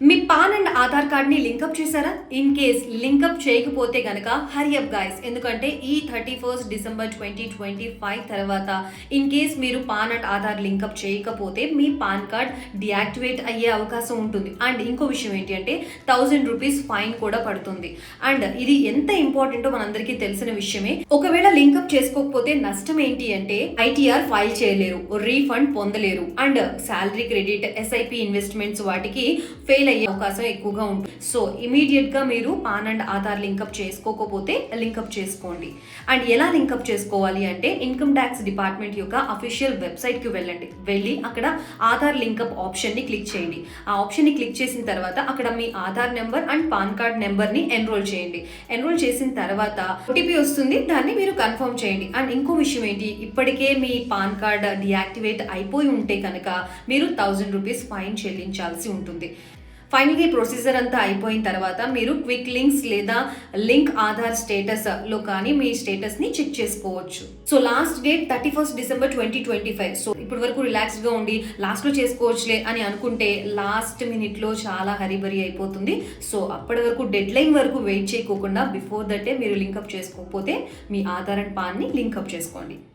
Me pan and Aadhaar కార్డ్ని link up చేశారా? In case link up చేయకపోతే గనక హరియప్ గైస్ ఎందుకంటే ఈ thirty first December twenty twenty five తర్వాత ఇన్ కేస్ మీరు PAN and Aadhaar link up చేయకపోతే మీ పాన్ కార్డ్ డియాక్టివేట్ అయ్యే అవకాశం ఉంటుంది. అండ్ ఇంకో విషయం ఏంటి అంటే థౌజండ్ రూపీస్ ఫైన్ కూడా పడుతుంది. అండ్ ఇది ఎంత ఇంపార్టెంటో మనందరికీ తెలిసిన విషయమే. ఒకవేళ లింకప్ చేసుకోకపోతే నష్టం ఏంటి అంటే ఐటీఆర్ ఫైల్ చేయలేరు రీఫండ్ పొందలేరు. And salary credit SIP investments వాటికి ఫెయిల్ అయ్యే అవకాశం ఎక్కువ ఎక్కువగా ఉంటుంది. సో ఇమీడియట్గా మీరు PAN and Aadhaar link up చేసుకోకపోతే లింకప్ చేసుకోండి. అండ్ ఎలా లింకప్ చేసుకోవాలి అంటే ఇన్కమ్ ట్యాక్స్ డిపార్ట్మెంట్ యొక్క అఫీషియల్ వెబ్సైట్కి వెళ్ళండి. వెళ్ళి అక్కడ ఆధార్ లింకప్ ఆప్షన్ని క్లిక్ చేయండి. ఆ ఆప్షన్ని క్లిక్ చేసిన తర్వాత అక్కడ మీ Aadhaar number and PAN card నెంబర్ని ఎన్రోల్ చేయండి. ఎన్రోల్ చేసిన తర్వాత ఓటీపీ వస్తుంది. దాన్ని మీరు కన్ఫర్మ్ చేయండి. అండ్ ఇంకో విషయం ఏంటి? ఇప్పటికే మీ పాన్ కార్డ్ డియాక్టివేట్ అయిపోయి ఉంటే కనుక మీరు థౌజండ్ రూపీస్ ఫైన్ చెల్లించాల్సి ఉంటుంది. ఫైనల్గా ఈ ప్రొసీజర్ అంతా అయిపోయిన తర్వాత మీరు క్విక్ లింక్స్ లేదా లింక్ ఆధార్ స్టేటస్లో కానీ మీ స్టేటస్ని చెక్ చేసుకోవచ్చు. So last date thirty first December twenty twenty five so ఇప్పటి వరకు రిలాక్స్గా ఉండి లాస్ట్లో చేసుకోవచ్చులే అని అనుకుంటే లాస్ట్ మినిట్లో చాలా హరిబరి అయిపోతుంది. సో అప్పటి వరకు డెడ్ లైన్ వరకు వెయిట్ చేయకోకుండా బిఫోర్ దట్టే మీరు లింకప్ చేసుకోకపోతే మీ ఆధార్ అండ్ పాన్ని లింకప్ చేసుకోండి.